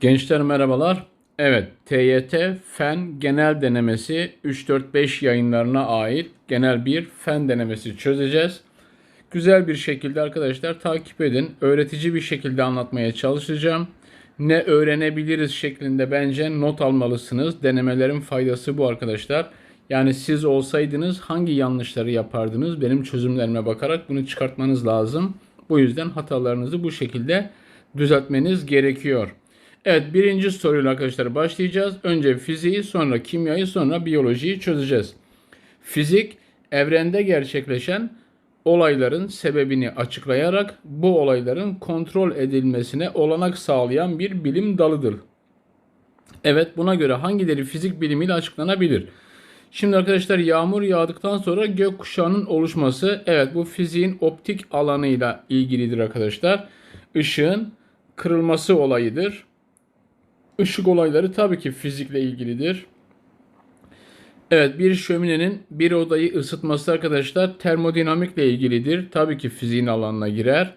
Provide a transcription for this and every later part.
Gençler merhabalar. Evet, TYT Fen Genel Denemesi 3-4-5 yayınlarına ait genel bir fen denemesi çözeceğiz. Güzel bir şekilde arkadaşlar takip edin. Öğretici bir şekilde anlatmaya çalışacağım. Ne öğrenebiliriz şeklinde bence not almalısınız. Denemelerin faydası bu arkadaşlar. Yani siz olsaydınız hangi yanlışları yapardınız? Benim çözümlerime bakarak bunu çıkartmanız lazım. Bu yüzden hatalarınızı bu şekilde düzeltmeniz gerekiyor. Evet birinci soruyla arkadaşlar başlayacağız. Önce fiziği sonra kimyayı sonra biyolojiyi çözeceğiz. Fizik evrende gerçekleşen olayların sebebini açıklayarak bu olayların kontrol edilmesine olanak sağlayan bir bilim dalıdır. Evet buna göre hangileri fizik bilimiyle açıklanabilir? Şimdi arkadaşlar yağmur yağdıktan sonra gök kuşağının oluşması evet bu fiziğin optik alanıyla ilgilidir arkadaşlar. Işığın kırılması olayıdır. Işık olayları tabii ki fizikle ilgilidir. Evet bir şöminenin bir odayı ısıtması arkadaşlar termodinamikle ilgilidir. Tabii ki fiziğin alanına girer.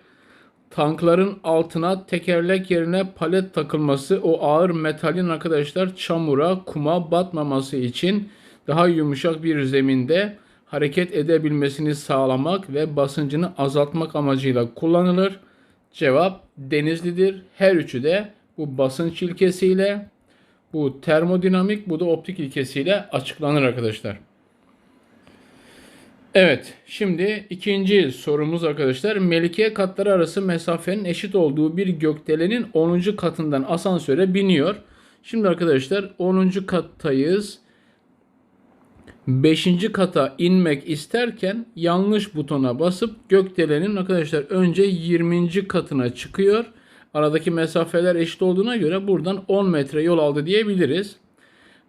Tankların altına tekerlek yerine palet takılması o ağır metalin arkadaşlar çamura, kuma batmaması için daha yumuşak bir zeminde hareket edebilmesini sağlamak ve basıncını azaltmak amacıyla kullanılır. Cevap denizlidir. Her üçü de bu basınç ilkesiyle, bu termodinamik, bu da optik ilkesiyle açıklanır arkadaşlar. Evet, şimdi ikinci sorumuz arkadaşlar. Melike katları arası mesafenin eşit olduğu bir gökdelenin 10. katından asansöre biniyor. Şimdi arkadaşlar 10. kattayız. 5. kata inmek isterken yanlış butona basıp gökdelenin arkadaşlar önce 20. katına çıkıyor. Aradaki mesafeler eşit olduğuna göre buradan 10 metre yol aldı diyebiliriz.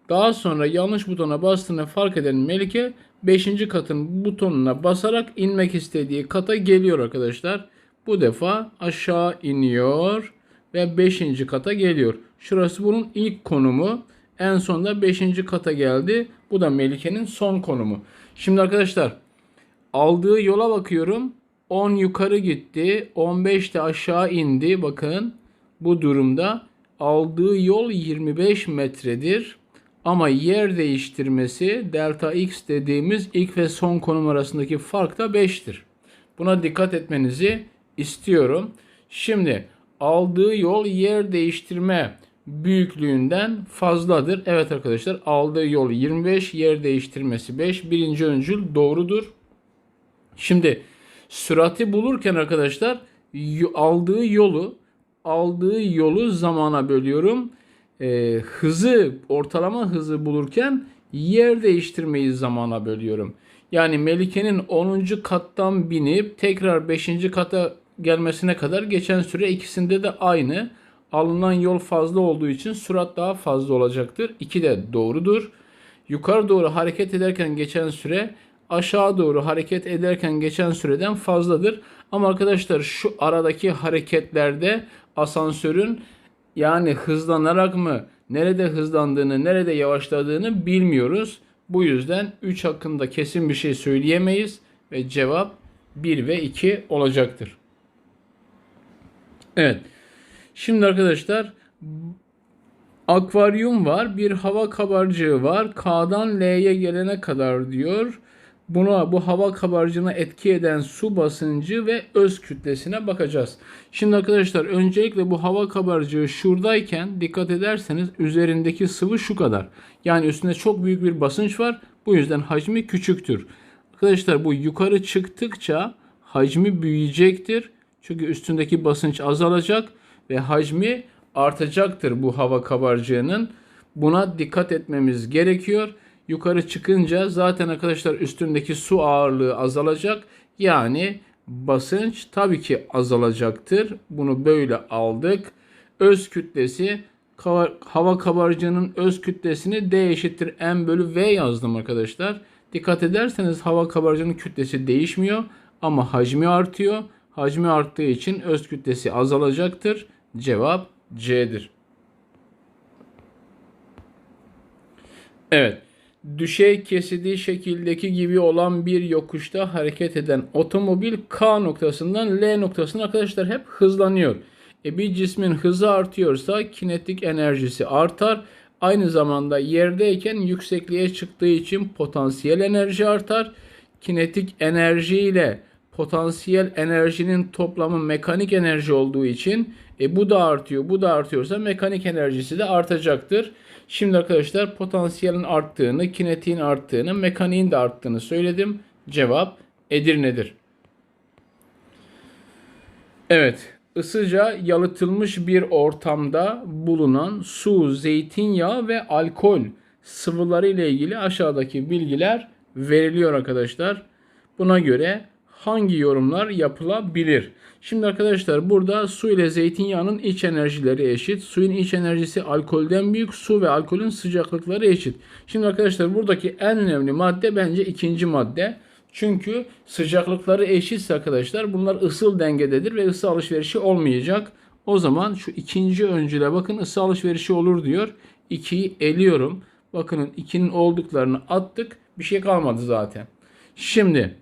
Daha sonra yanlış butona bastığını fark eden Melike 5. katın butonuna basarak inmek istediği kata geliyor arkadaşlar. Bu defa aşağı iniyor ve 5. kata geliyor. Şurası bunun ilk konumu. En sonunda 5. kata geldi. Bu da Melike'nin son konumu. Şimdi arkadaşlar aldığı yola bakıyorum. 10 yukarı gitti. 15 de aşağı indi. Bakın bu durumda aldığı yol 25 metredir. Ama yer değiştirmesi delta x dediğimiz ilk ve son konum arasındaki fark da 5'tir. Buna dikkat etmenizi istiyorum. Şimdi aldığı yol yer değiştirme büyüklüğünden fazladır. Evet arkadaşlar aldığı yol 25, yer değiştirmesi 5. Birinci öncül doğrudur. Şimdi sürati bulurken arkadaşlar aldığı yolu aldığı yolu zamana bölüyorum. Ee, hızı ortalama hızı bulurken yer değiştirmeyi zamana bölüyorum. Yani Melike'nin 10. kattan binip tekrar 5. kata gelmesine kadar geçen süre ikisinde de aynı. Alınan yol fazla olduğu için sürat daha fazla olacaktır. 2 de doğrudur. Yukarı doğru hareket ederken geçen süre aşağı doğru hareket ederken geçen süreden fazladır. Ama arkadaşlar şu aradaki hareketlerde asansörün yani hızlanarak mı, nerede hızlandığını, nerede yavaşladığını bilmiyoruz. Bu yüzden 3 hakkında kesin bir şey söyleyemeyiz ve cevap 1 ve 2 olacaktır. Evet. Şimdi arkadaşlar akvaryum var, bir hava kabarcığı var. K'dan L'ye gelene kadar diyor. Buna bu hava kabarcığına etki eden su basıncı ve öz kütlesine bakacağız. Şimdi arkadaşlar öncelikle bu hava kabarcığı şuradayken dikkat ederseniz üzerindeki sıvı şu kadar. Yani üstünde çok büyük bir basınç var. Bu yüzden hacmi küçüktür. Arkadaşlar bu yukarı çıktıkça hacmi büyüyecektir. Çünkü üstündeki basınç azalacak ve hacmi artacaktır bu hava kabarcığının. Buna dikkat etmemiz gerekiyor. Yukarı çıkınca zaten arkadaşlar üstündeki su ağırlığı azalacak. Yani basınç tabii ki azalacaktır. Bunu böyle aldık. Öz kütlesi hava kabarcığının öz kütlesini D eşittir M bölü V yazdım arkadaşlar. Dikkat ederseniz hava kabarcığının kütlesi değişmiyor ama hacmi artıyor. Hacmi arttığı için öz kütlesi azalacaktır. Cevap C'dir. Evet. Düşey kesildiği şekildeki gibi olan bir yokuşta hareket eden otomobil K noktasından L noktasına arkadaşlar hep hızlanıyor. E bir cismin hızı artıyorsa kinetik enerjisi artar. Aynı zamanda yerdeyken yüksekliğe çıktığı için potansiyel enerji artar. Kinetik enerji ile potansiyel enerjinin toplamı mekanik enerji olduğu için e, bu da artıyor, bu da artıyorsa mekanik enerjisi de artacaktır. Şimdi arkadaşlar potansiyelin arttığını, kinetiğin arttığını, mekaniğin de arttığını söyledim. Cevap Edirne'dir. Evet, ısıca yalıtılmış bir ortamda bulunan su, zeytinyağı ve alkol sıvıları ile ilgili aşağıdaki bilgiler veriliyor arkadaşlar. Buna göre hangi yorumlar yapılabilir? Şimdi arkadaşlar burada su ile zeytinyağının iç enerjileri eşit. Suyun iç enerjisi alkolden büyük. Su ve alkolün sıcaklıkları eşit. Şimdi arkadaşlar buradaki en önemli madde bence ikinci madde. Çünkü sıcaklıkları eşitse arkadaşlar bunlar ısıl dengededir ve ısı alışverişi olmayacak. O zaman şu ikinci öncüle bakın ısı alışverişi olur diyor. 2'yi eliyorum. Bakın 2'nin olduklarını attık. Bir şey kalmadı zaten. Şimdi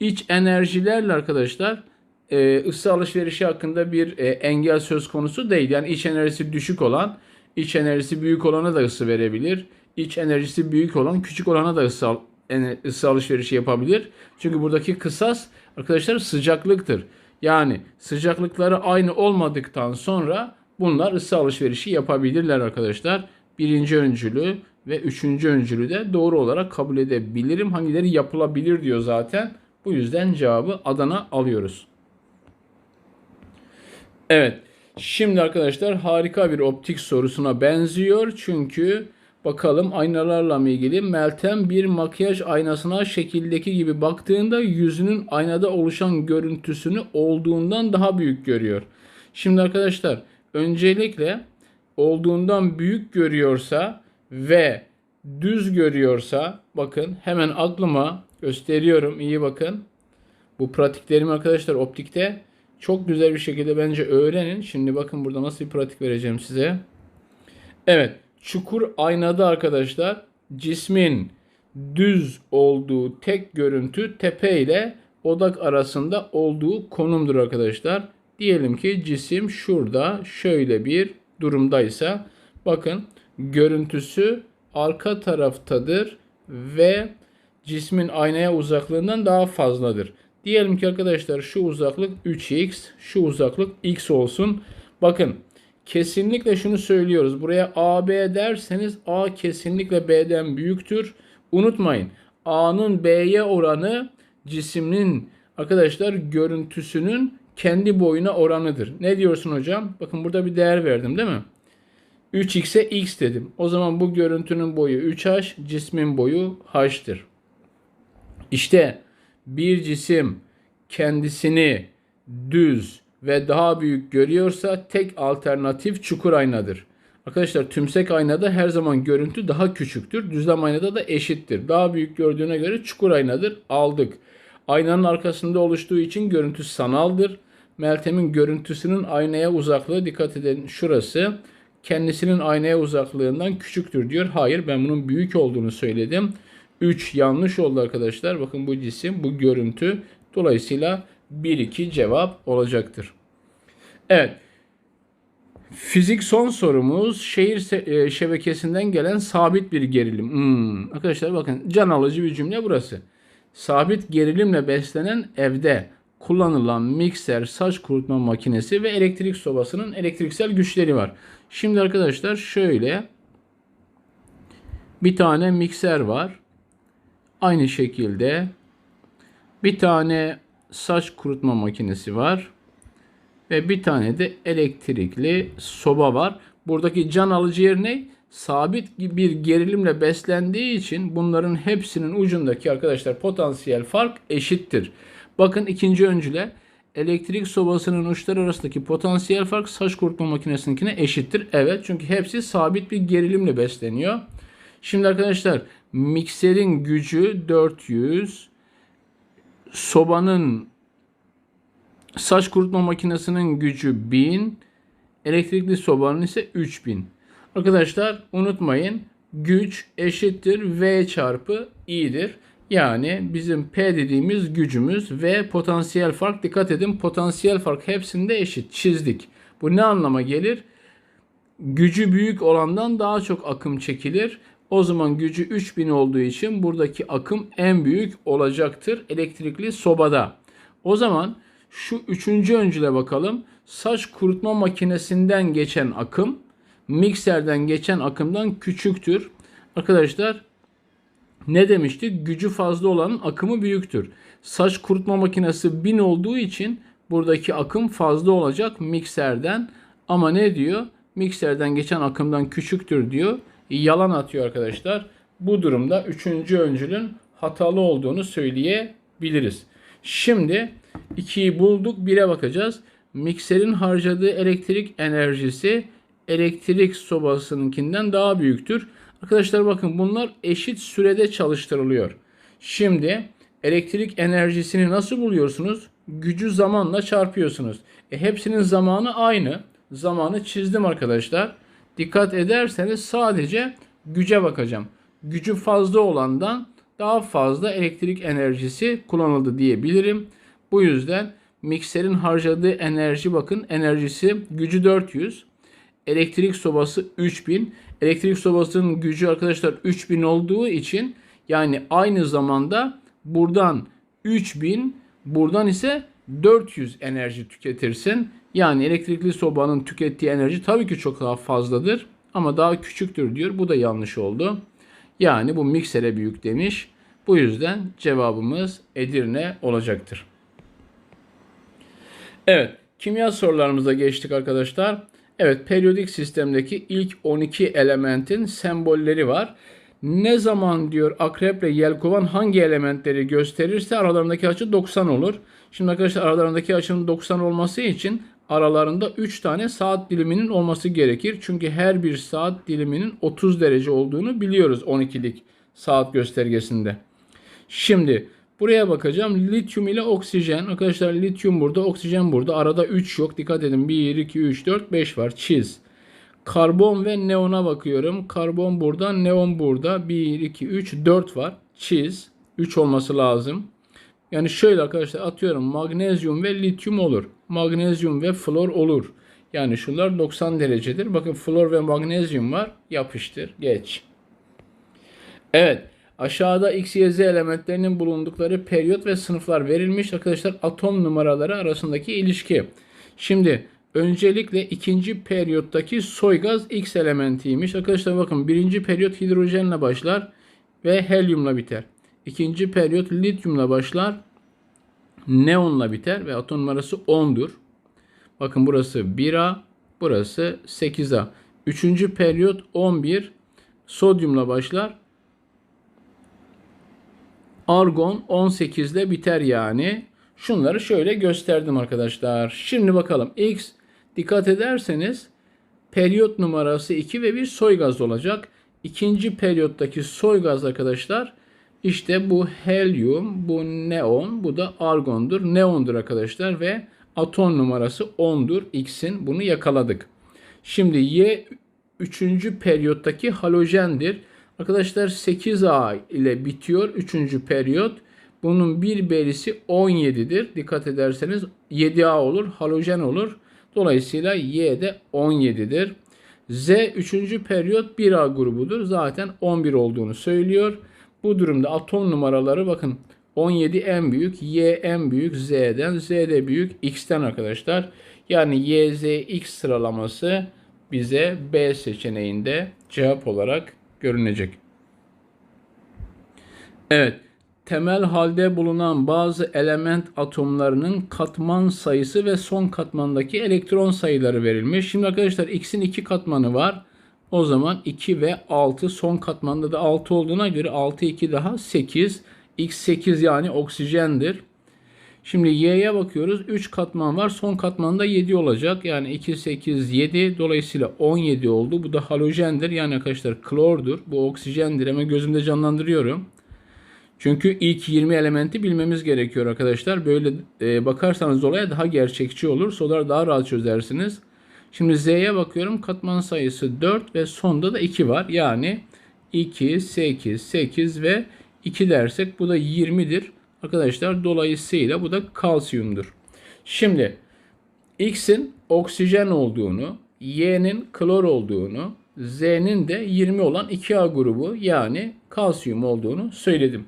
iç enerjilerle arkadaşlar e, ısı alışverişi hakkında bir e, engel söz konusu değil. Yani iç enerjisi düşük olan iç enerjisi büyük olana da ısı verebilir. İç enerjisi büyük olan küçük olana da ısı, ısı alışverişi yapabilir. Çünkü buradaki kısas arkadaşlar sıcaklıktır. Yani sıcaklıkları aynı olmadıktan sonra bunlar ısı alışverişi yapabilirler arkadaşlar. Birinci öncülü ve üçüncü öncülü de doğru olarak kabul edebilirim. Hangileri yapılabilir diyor zaten. Bu yüzden cevabı Adana alıyoruz. Evet. Şimdi arkadaşlar harika bir optik sorusuna benziyor. Çünkü bakalım aynalarla mı ilgili Meltem bir makyaj aynasına şekildeki gibi baktığında yüzünün aynada oluşan görüntüsünü olduğundan daha büyük görüyor. Şimdi arkadaşlar öncelikle olduğundan büyük görüyorsa ve düz görüyorsa bakın hemen aklıma gösteriyorum iyi bakın. Bu pratiklerimi arkadaşlar optikte çok güzel bir şekilde bence öğrenin. Şimdi bakın burada nasıl bir pratik vereceğim size. Evet. Çukur aynada arkadaşlar cismin düz olduğu tek görüntü tepe ile odak arasında olduğu konumdur arkadaşlar. Diyelim ki cisim şurada şöyle bir durumdaysa bakın görüntüsü arka taraftadır ve cismin aynaya uzaklığından daha fazladır. Diyelim ki arkadaşlar şu uzaklık 3x, şu uzaklık x olsun. Bakın kesinlikle şunu söylüyoruz. Buraya AB derseniz A kesinlikle B'den büyüktür. Unutmayın A'nın B'ye oranı cismin arkadaşlar görüntüsünün kendi boyuna oranıdır. Ne diyorsun hocam? Bakın burada bir değer verdim değil mi? 3x'e x dedim. O zaman bu görüntünün boyu 3h, cismin boyu h'tır. İşte bir cisim kendisini düz ve daha büyük görüyorsa tek alternatif çukur aynadır. Arkadaşlar tümsek aynada her zaman görüntü daha küçüktür. Düzlem aynada da eşittir. Daha büyük gördüğüne göre çukur aynadır. Aldık. Aynanın arkasında oluştuğu için görüntü sanaldır. Meltem'in görüntüsünün aynaya uzaklığı dikkat edin şurası. Kendisinin aynaya uzaklığından küçüktür diyor. Hayır ben bunun büyük olduğunu söyledim. 3 yanlış oldu arkadaşlar. Bakın bu cisim, bu görüntü. Dolayısıyla 1-2 cevap olacaktır. Evet. Fizik son sorumuz şehir e, şebekesinden gelen sabit bir gerilim. Hmm. Arkadaşlar bakın can alıcı bir cümle burası. Sabit gerilimle beslenen evde kullanılan mikser, saç kurutma makinesi ve elektrik sobasının elektriksel güçleri var. Şimdi arkadaşlar şöyle bir tane mikser var. Aynı şekilde bir tane saç kurutma makinesi var. Ve bir tane de elektrikli soba var. Buradaki can alıcı yer ne? Sabit bir gerilimle beslendiği için bunların hepsinin ucundaki arkadaşlar potansiyel fark eşittir. Bakın ikinci öncüle elektrik sobasının uçları arasındaki potansiyel fark saç kurutma makinesinkine eşittir. Evet çünkü hepsi sabit bir gerilimle besleniyor. Şimdi arkadaşlar mikserin gücü 400. Sobanın saç kurutma makinesinin gücü 1000. Elektrikli sobanın ise 3000. Arkadaşlar unutmayın güç eşittir V çarpı i'dir. Yani bizim P dediğimiz gücümüz ve potansiyel fark dikkat edin potansiyel fark hepsinde eşit çizdik. Bu ne anlama gelir? Gücü büyük olandan daha çok akım çekilir. O zaman gücü 3000 olduğu için buradaki akım en büyük olacaktır elektrikli sobada. O zaman şu üçüncü öncüle bakalım. Saç kurutma makinesinden geçen akım mikserden geçen akımdan küçüktür. Arkadaşlar ne demiştik? Gücü fazla olanın akımı büyüktür. Saç kurutma makinesi 1000 olduğu için buradaki akım fazla olacak mikserden. Ama ne diyor? Mikserden geçen akımdan küçüktür diyor. Yalan atıyor arkadaşlar. Bu durumda üçüncü öncülün hatalı olduğunu söyleyebiliriz. Şimdi 2'yi bulduk 1'e bakacağız. Mikserin harcadığı elektrik enerjisi elektrik sobasınınkinden daha büyüktür. Arkadaşlar bakın bunlar eşit sürede çalıştırılıyor. Şimdi elektrik enerjisini nasıl buluyorsunuz? Gücü zamanla çarpıyorsunuz. E, hepsinin zamanı aynı. Zamanı çizdim arkadaşlar. Dikkat ederseniz sadece güce bakacağım. Gücü fazla olandan daha fazla elektrik enerjisi kullanıldı diyebilirim. Bu yüzden mikserin harcadığı enerji bakın enerjisi gücü 400. Elektrik sobası 3000. Elektrik sobasının gücü arkadaşlar 3000 olduğu için yani aynı zamanda buradan 3000 buradan ise 400 enerji tüketirsin. Yani elektrikli sobanın tükettiği enerji tabii ki çok daha fazladır ama daha küçüktür diyor. Bu da yanlış oldu. Yani bu miksere büyük demiş. Bu yüzden cevabımız Edirne olacaktır. Evet, kimya sorularımıza geçtik arkadaşlar. Evet, periyodik sistemdeki ilk 12 elementin sembolleri var. Ne zaman diyor akrep ile yelkovan hangi elementleri gösterirse aralarındaki açı 90 olur. Şimdi arkadaşlar aralarındaki açının 90 olması için aralarında 3 tane saat diliminin olması gerekir. Çünkü her bir saat diliminin 30 derece olduğunu biliyoruz 12'lik saat göstergesinde. Şimdi buraya bakacağım. Lityum ile oksijen. Arkadaşlar lityum burada, oksijen burada. Arada 3 yok. Dikkat edin. 1, 2, 3, 4, 5 var. Çiz. Karbon ve neona bakıyorum. Karbon burada, neon burada. 1, 2, 3, 4 var. Çiz. 3 olması lazım. Yani şöyle arkadaşlar atıyorum magnezyum ve lityum olur. Magnezyum ve flor olur. Yani şunlar 90 derecedir. Bakın flor ve magnezyum var. Yapıştır. Geç. Evet. Aşağıda X, Y, Z elementlerinin bulundukları periyot ve sınıflar verilmiş. Arkadaşlar atom numaraları arasındaki ilişki. Şimdi öncelikle ikinci periyottaki soy gaz X elementiymiş. Arkadaşlar bakın birinci periyot hidrojenle başlar ve helyumla biter. İkinci periyot lityumla başlar. Neonla biter ve atom numarası 10'dur. Bakın burası 1A, burası 8A. Üçüncü periyot 11 sodyumla başlar. Argon 18 ile biter yani. Şunları şöyle gösterdim arkadaşlar. Şimdi bakalım. X dikkat ederseniz periyot numarası 2 ve bir soy gaz olacak. İkinci periyottaki soy gaz arkadaşlar işte bu helyum, bu neon, bu da argondur. Neondur arkadaşlar ve atom numarası 10'dur. X'in bunu yakaladık. Şimdi Y 3. periyottaki halojendir. Arkadaşlar 8A ile bitiyor 3. periyot. Bunun bir berisi 17'dir. Dikkat ederseniz 7A olur, halojen olur. Dolayısıyla Y de 17'dir. Z 3. periyot 1A grubudur. Zaten 11 olduğunu söylüyor. Bu durumda atom numaraları bakın 17 en büyük, Y en büyük Z'den, Z de büyük X'ten arkadaşlar. Yani Y, Z, X sıralaması bize B seçeneğinde cevap olarak görünecek. Evet, temel halde bulunan bazı element atomlarının katman sayısı ve son katmandaki elektron sayıları verilmiş. Şimdi arkadaşlar X'in iki katmanı var. O zaman 2 ve 6 son katmanda da 6 olduğuna göre 6 2 daha 8. X8 yani oksijendir. Şimdi Y'ye bakıyoruz. 3 katman var. Son katmanda 7 olacak. Yani 2, 8, 7. Dolayısıyla 17 oldu. Bu da halojendir. Yani arkadaşlar klordur. Bu oksijendir. Hemen gözümde canlandırıyorum. Çünkü ilk 20 elementi bilmemiz gerekiyor arkadaşlar. Böyle e, bakarsanız olaya daha gerçekçi olur. Sorular daha rahat çözersiniz. Şimdi Z'ye bakıyorum. Katman sayısı 4 ve sonda da 2 var. Yani 2, 8, 8 ve 2 dersek bu da 20'dir. Arkadaşlar dolayısıyla bu da kalsiyumdur. Şimdi X'in oksijen olduğunu, Y'nin klor olduğunu, Z'nin de 20 olan 2A grubu yani kalsiyum olduğunu söyledim.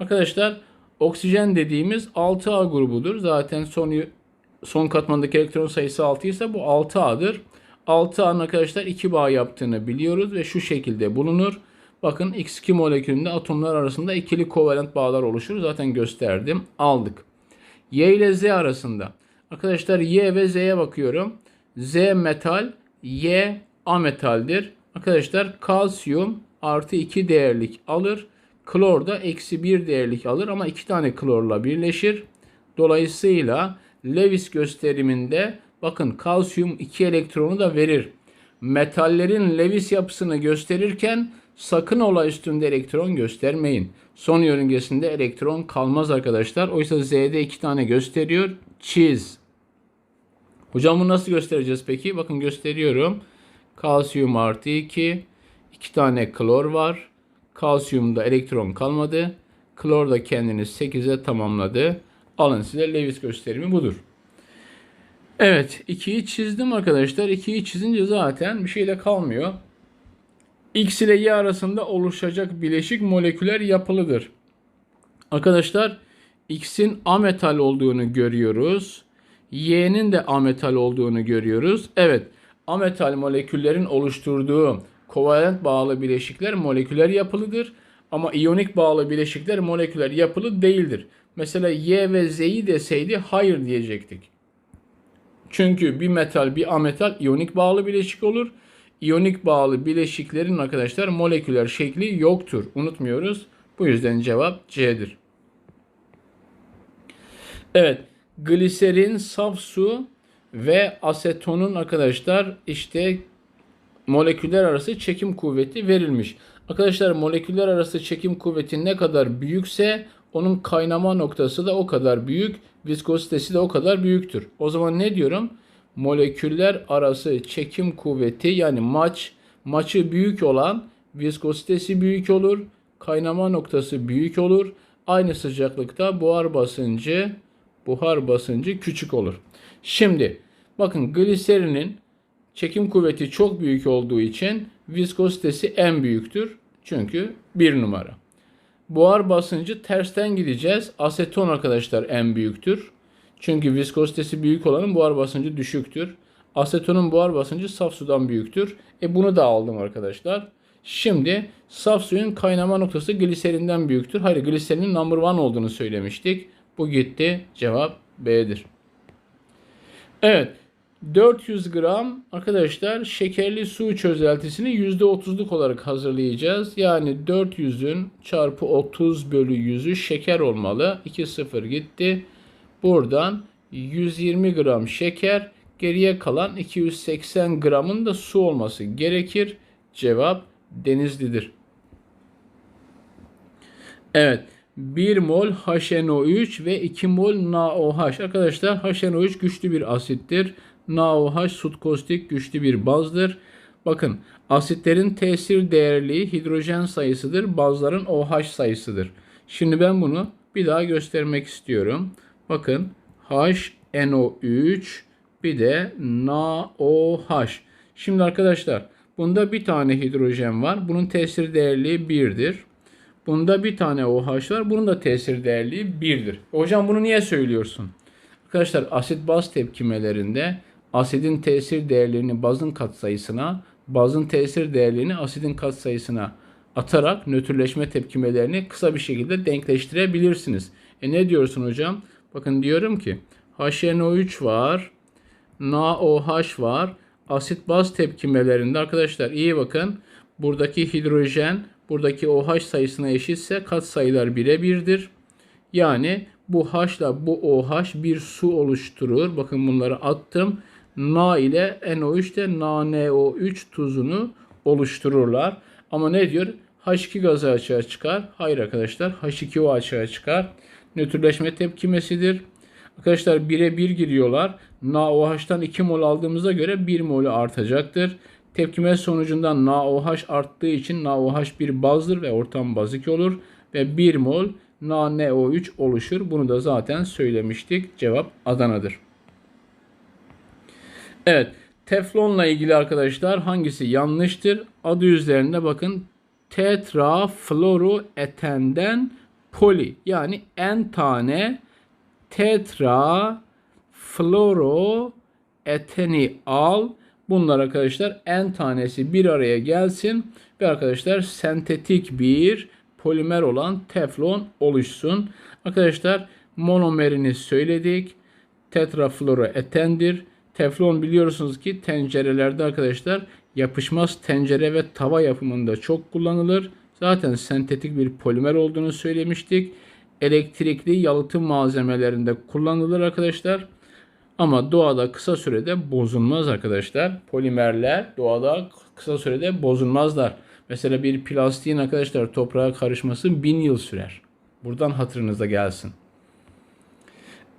Arkadaşlar oksijen dediğimiz 6A grubudur. Zaten son son katmandaki elektron sayısı 6 ise bu 6A'dır. 6A'nın arkadaşlar 2 bağ yaptığını biliyoruz ve şu şekilde bulunur. Bakın X2 molekülünde atomlar arasında ikili kovalent bağlar oluşur. Zaten gösterdim. Aldık. Y ile Z arasında. Arkadaşlar Y ve Z'ye bakıyorum. Z metal, Y ametaldir. Arkadaşlar kalsiyum artı 2 değerlik alır. Klor da eksi 1 değerlik alır ama 2 tane klorla birleşir. Dolayısıyla Lewis gösteriminde bakın kalsiyum 2 elektronu da verir. Metallerin Lewis yapısını gösterirken sakın ola üstünde elektron göstermeyin. Son yörüngesinde elektron kalmaz arkadaşlar. Oysa Z'de 2 tane gösteriyor. Çiz. Hocam bunu nasıl göstereceğiz peki? Bakın gösteriyorum. Kalsiyum artı 2. 2 tane klor var. Kalsiyumda elektron kalmadı. Klor da kendini 8'e tamamladı. Alın size Lewis gösterimi budur. Evet 2'yi çizdim arkadaşlar. 2'yi çizince zaten bir şey de kalmıyor. X ile Y arasında oluşacak bileşik moleküler yapılıdır. Arkadaşlar X'in ametal olduğunu görüyoruz. Y'nin de ametal olduğunu görüyoruz. Evet ametal moleküllerin oluşturduğu kovalent bağlı bileşikler moleküler yapılıdır. Ama iyonik bağlı bileşikler moleküler yapılı değildir. Mesela Y ve Z'yi deseydi hayır diyecektik. Çünkü bir metal bir ametal iyonik bağlı bileşik olur. İyonik bağlı bileşiklerin arkadaşlar moleküler şekli yoktur. Unutmuyoruz. Bu yüzden cevap C'dir. Evet. Gliserin, saf su ve asetonun arkadaşlar işte moleküller arası çekim kuvveti verilmiş. Arkadaşlar moleküller arası çekim kuvveti ne kadar büyükse onun kaynama noktası da o kadar büyük, viskozitesi de o kadar büyüktür. O zaman ne diyorum? Moleküller arası çekim kuvveti yani maç, maçı büyük olan viskozitesi büyük olur, kaynama noktası büyük olur. Aynı sıcaklıkta buhar basıncı buhar basıncı küçük olur. Şimdi bakın gliserinin çekim kuvveti çok büyük olduğu için viskozitesi en büyüktür. Çünkü bir numara. Buhar basıncı tersten gideceğiz. Aseton arkadaşlar en büyüktür. Çünkü viskozitesi büyük olanın buhar basıncı düşüktür. Asetonun buhar basıncı saf sudan büyüktür. E bunu da aldım arkadaşlar. Şimdi saf suyun kaynama noktası gliserinden büyüktür. Hayır gliserinin number one olduğunu söylemiştik. Bu gitti. Cevap B'dir. Evet. 400 gram arkadaşlar şekerli su çözeltisini %30'luk olarak hazırlayacağız. Yani 400'ün çarpı 30 bölü 100'ü şeker olmalı. 2 0 gitti. Buradan 120 gram şeker geriye kalan 280 gramın da su olması gerekir. Cevap Denizli'dir. Evet. 1 mol HNO3 ve 2 mol NaOH. Arkadaşlar HNO3 güçlü bir asittir. NaOH sutkostik güçlü bir bazdır. Bakın asitlerin tesir değerliği hidrojen sayısıdır. Bazların OH sayısıdır. Şimdi ben bunu bir daha göstermek istiyorum. Bakın HNO3 bir de NaOH. Şimdi arkadaşlar bunda bir tane hidrojen var. Bunun tesir değerliği 1'dir. Bunda bir tane OH var. Bunun da tesir değerliği 1'dir. Hocam bunu niye söylüyorsun? Arkadaşlar asit baz tepkimelerinde asidin tesir değerlerini bazın katsayısına, bazın tesir değerlerini asidin katsayısına atarak nötrleşme tepkimelerini kısa bir şekilde denkleştirebilirsiniz. E ne diyorsun hocam? Bakın diyorum ki HNO3 var, NaOH var. Asit baz tepkimelerinde arkadaşlar iyi bakın. Buradaki hidrojen buradaki OH sayısına eşitse kat sayılar birebirdir. Yani bu H ile bu OH bir su oluşturur. Bakın bunları attım. Na ile NO3 de NaNO3 tuzunu oluştururlar. Ama ne diyor? H2 gazı açığa çıkar. Hayır arkadaşlar H2O açığa çıkar. Nötrleşme tepkimesidir. Arkadaşlar bire 1 giriyorlar. NaOH'tan 2 mol aldığımıza göre 1 molü artacaktır. Tepkime sonucunda NaOH arttığı için NaOH bir bazdır ve ortam bazik olur. Ve 1 mol NaNO3 oluşur. Bunu da zaten söylemiştik. Cevap Adana'dır. Evet. Teflonla ilgili arkadaşlar hangisi yanlıştır? Adı üzerinde bakın tetrafluoroetenden poli yani en tane tetra fluoroeteni al. Bunlar arkadaşlar en tanesi bir araya gelsin ve arkadaşlar sentetik bir polimer olan teflon oluşsun. Arkadaşlar monomerini söyledik. Tetrafluoroetendir. Teflon biliyorsunuz ki tencerelerde arkadaşlar yapışmaz tencere ve tava yapımında çok kullanılır. Zaten sentetik bir polimer olduğunu söylemiştik. Elektrikli yalıtım malzemelerinde kullanılır arkadaşlar. Ama doğada kısa sürede bozulmaz arkadaşlar. Polimerler doğada kısa sürede bozulmazlar. Mesela bir plastiğin arkadaşlar toprağa karışması bin yıl sürer. Buradan hatırınıza gelsin.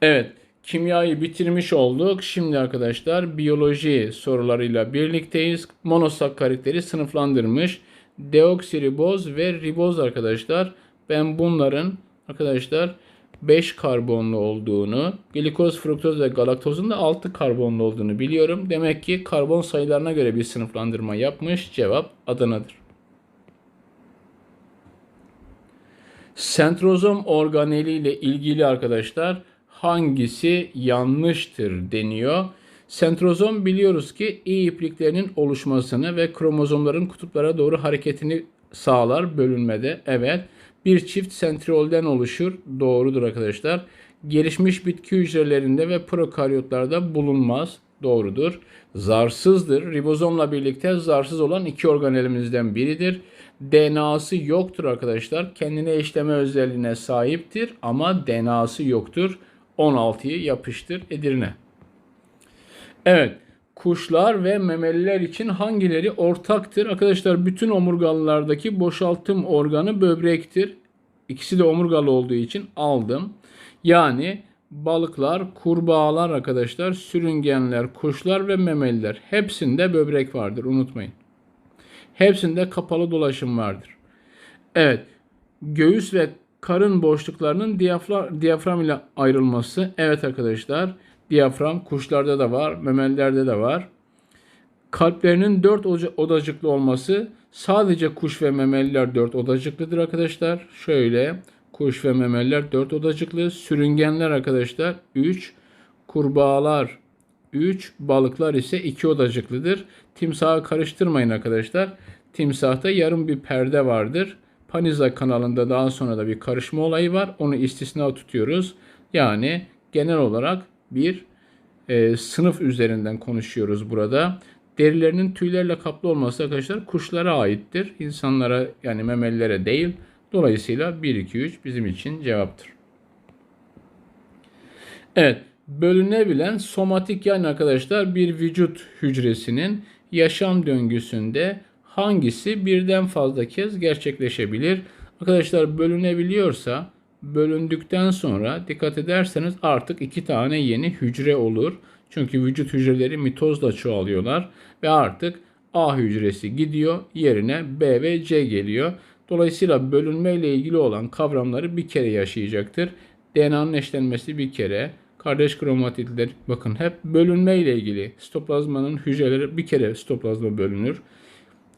Evet. Kimyayı bitirmiş olduk. Şimdi arkadaşlar biyoloji sorularıyla birlikteyiz. Monosakkaritleri sınıflandırmış. Deoksiriboz ve riboz arkadaşlar. Ben bunların arkadaşlar 5 karbonlu olduğunu, glikoz, fruktoz ve galaktozun da 6 karbonlu olduğunu biliyorum. Demek ki karbon sayılarına göre bir sınıflandırma yapmış. Cevap Adana'dır. Sentrozom organeli ile ilgili arkadaşlar hangisi yanlıştır deniyor. Sentrozom biliyoruz ki iyi ipliklerinin oluşmasını ve kromozomların kutuplara doğru hareketini sağlar bölünmede. Evet. Bir çift sentriolden oluşur. Doğrudur arkadaşlar. Gelişmiş bitki hücrelerinde ve prokaryotlarda bulunmaz. Doğrudur. Zarsızdır. Ribozomla birlikte zarsız olan iki organelimizden biridir. DNA'sı yoktur arkadaşlar. Kendine işleme özelliğine sahiptir ama DNA'sı yoktur. 16'yı yapıştır Edirne. Evet. Kuşlar ve memeliler için hangileri ortaktır? Arkadaşlar bütün omurgalılardaki boşaltım organı böbrektir. İkisi de omurgalı olduğu için aldım. Yani balıklar, kurbağalar arkadaşlar, sürüngenler, kuşlar ve memeliler hepsinde böbrek vardır unutmayın. Hepsinde kapalı dolaşım vardır. Evet. Göğüs ve karın boşluklarının diyafram, diyafram ile ayrılması. Evet arkadaşlar. Diyafram kuşlarda da var, memelilerde de var. Kalplerinin dört odacıklı olması sadece kuş ve memeliler dört odacıklıdır arkadaşlar. Şöyle kuş ve memeliler dört odacıklı. Sürüngenler arkadaşlar 3. Kurbağalar 3. Balıklar ise 2 odacıklıdır. Timsahı karıştırmayın arkadaşlar. Timsahta yarım bir perde vardır. Paniza kanalında daha sonra da bir karışma olayı var. Onu istisna tutuyoruz. Yani genel olarak bir e, sınıf üzerinden konuşuyoruz burada. Derilerinin tüylerle kaplı olması arkadaşlar kuşlara aittir. İnsanlara yani memelilere değil. Dolayısıyla 1, 2, 3 bizim için cevaptır. Evet. Bölünebilen somatik yani arkadaşlar bir vücut hücresinin yaşam döngüsünde hangisi birden fazla kez gerçekleşebilir? Arkadaşlar bölünebiliyorsa bölündükten sonra dikkat ederseniz artık iki tane yeni hücre olur. Çünkü vücut hücreleri mitozla çoğalıyorlar ve artık A hücresi gidiyor yerine B ve C geliyor. Dolayısıyla bölünme ile ilgili olan kavramları bir kere yaşayacaktır. DNA'nın eşlenmesi bir kere, kardeş kromatitler bakın hep bölünme ile ilgili. Sitoplazmanın hücreleri bir kere sitoplazma bölünür.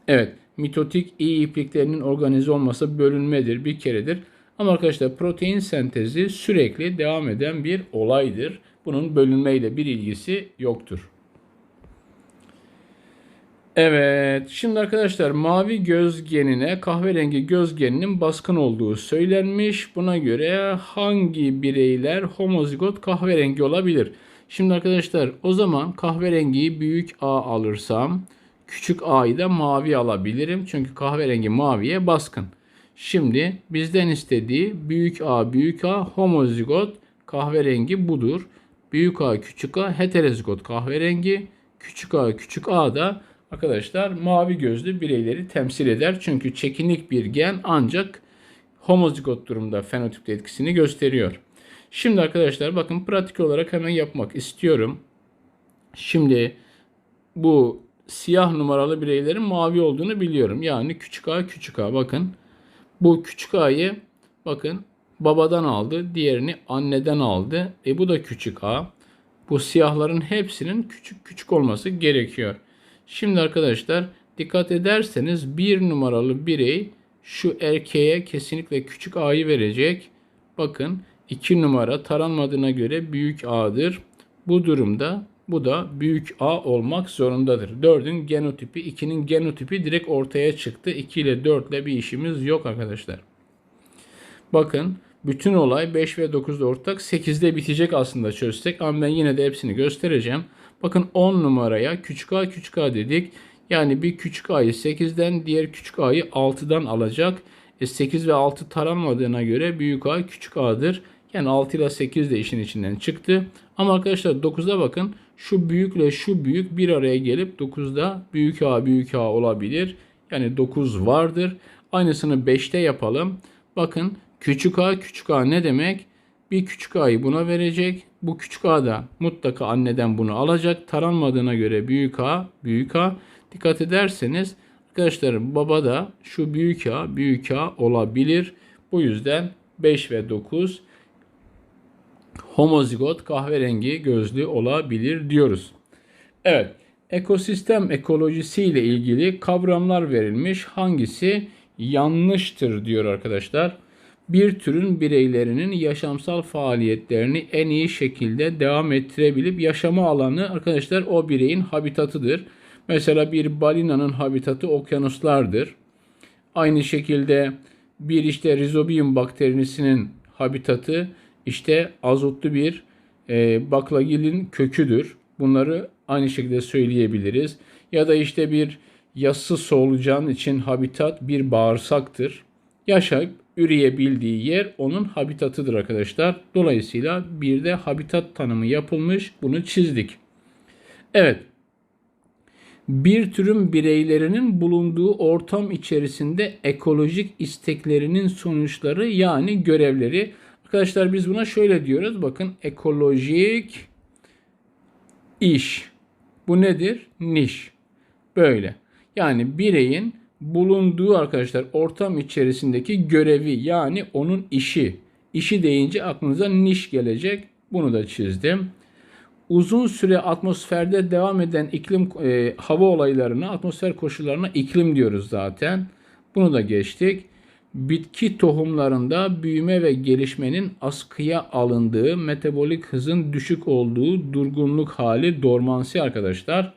Evet, mitotik iyi ipliklerinin organize olması bölünmedir, bir keredir. Ama arkadaşlar protein sentezi sürekli devam eden bir olaydır. Bunun bölünmeyle bir ilgisi yoktur. Evet, şimdi arkadaşlar mavi göz genine kahverengi göz geninin baskın olduğu söylenmiş. Buna göre hangi bireyler homozigot kahverengi olabilir? Şimdi arkadaşlar o zaman kahverengiyi büyük A alırsam küçük a'yı da mavi alabilirim. Çünkü kahverengi maviye baskın. Şimdi bizden istediği büyük A büyük A homozigot kahverengi budur. Büyük A küçük A heterozigot kahverengi. Küçük A küçük A da arkadaşlar mavi gözlü bireyleri temsil eder. Çünkü çekinik bir gen ancak homozigot durumda fenotipte etkisini gösteriyor. Şimdi arkadaşlar bakın pratik olarak hemen yapmak istiyorum. Şimdi bu siyah numaralı bireylerin mavi olduğunu biliyorum. Yani küçük a küçük a bakın. Bu küçük a'yı bakın babadan aldı. Diğerini anneden aldı. E bu da küçük a. Bu siyahların hepsinin küçük küçük olması gerekiyor. Şimdi arkadaşlar dikkat ederseniz bir numaralı birey şu erkeğe kesinlikle küçük A'yı verecek. Bakın 2 numara taranmadığına göre büyük A'dır. Bu durumda bu da büyük A olmak zorundadır. 4'ün genotipi 2'nin genotipi direkt ortaya çıktı. 2 ile 4 ile bir işimiz yok arkadaşlar. Bakın bütün olay 5 ve 9'da ortak 8'de bitecek aslında çözsek ama ben yine de hepsini göstereceğim. Bakın 10 numaraya küçük a küçük a dedik. Yani bir küçük a'yı 8'den diğer küçük a'yı 6'dan alacak. E 8 ve 6 taranmadığına göre büyük a küçük a'dır. Yani 6 ile 8 de işin içinden çıktı. Ama arkadaşlar 9'da bakın şu büyükle şu büyük bir araya gelip 9'da büyük a büyük a olabilir. Yani 9 vardır. Aynısını 5'te yapalım. Bakın küçük a küçük a ne demek? Bir küçük a'yı buna verecek. Bu küçük a da mutlaka anneden bunu alacak. Taranmadığına göre büyük a büyük a. Dikkat ederseniz arkadaşlar baba da şu büyük a büyük a olabilir. Bu yüzden 5 ve 9 homozigot kahverengi gözlü olabilir diyoruz. Evet, ekosistem ekolojisi ile ilgili kavramlar verilmiş. Hangisi yanlıştır diyor arkadaşlar. Bir türün bireylerinin yaşamsal faaliyetlerini en iyi şekilde devam ettirebilip yaşama alanı arkadaşlar o bireyin habitatıdır. Mesela bir balinanın habitatı okyanuslardır. Aynı şekilde bir işte Rhizobium bakterisinin habitatı işte azotlu bir e, baklagilin köküdür. Bunları aynı şekilde söyleyebiliriz. Ya da işte bir yassı solucan için habitat bir bağırsaktır. Yaşayıp üreyebildiği yer onun habitatıdır arkadaşlar. Dolayısıyla bir de habitat tanımı yapılmış. Bunu çizdik. Evet. Bir türün bireylerinin bulunduğu ortam içerisinde ekolojik isteklerinin sonuçları yani görevleri Arkadaşlar biz buna şöyle diyoruz. Bakın ekolojik iş. Bu nedir? Niş. Böyle. Yani bireyin bulunduğu arkadaşlar ortam içerisindeki görevi yani onun işi. İşi deyince aklınıza niş gelecek. Bunu da çizdim. Uzun süre atmosferde devam eden iklim e, hava olaylarına, atmosfer koşullarına iklim diyoruz zaten. Bunu da geçtik bitki tohumlarında büyüme ve gelişmenin askıya alındığı, metabolik hızın düşük olduğu durgunluk hali dormansi arkadaşlar.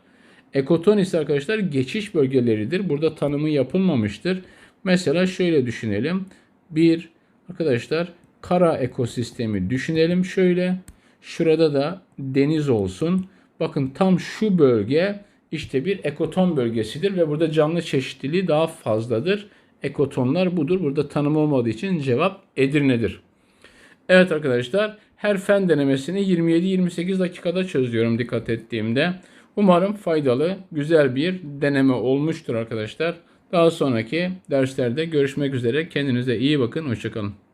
Ekoton ise arkadaşlar geçiş bölgeleridir. Burada tanımı yapılmamıştır. Mesela şöyle düşünelim. Bir arkadaşlar kara ekosistemi düşünelim şöyle. Şurada da deniz olsun. Bakın tam şu bölge işte bir ekoton bölgesidir ve burada canlı çeşitliliği daha fazladır ekotonlar budur. Burada tanım olmadığı için cevap Edirne'dir. Evet arkadaşlar her fen denemesini 27-28 dakikada çözüyorum dikkat ettiğimde. Umarım faydalı, güzel bir deneme olmuştur arkadaşlar. Daha sonraki derslerde görüşmek üzere. Kendinize iyi bakın. Hoşçakalın.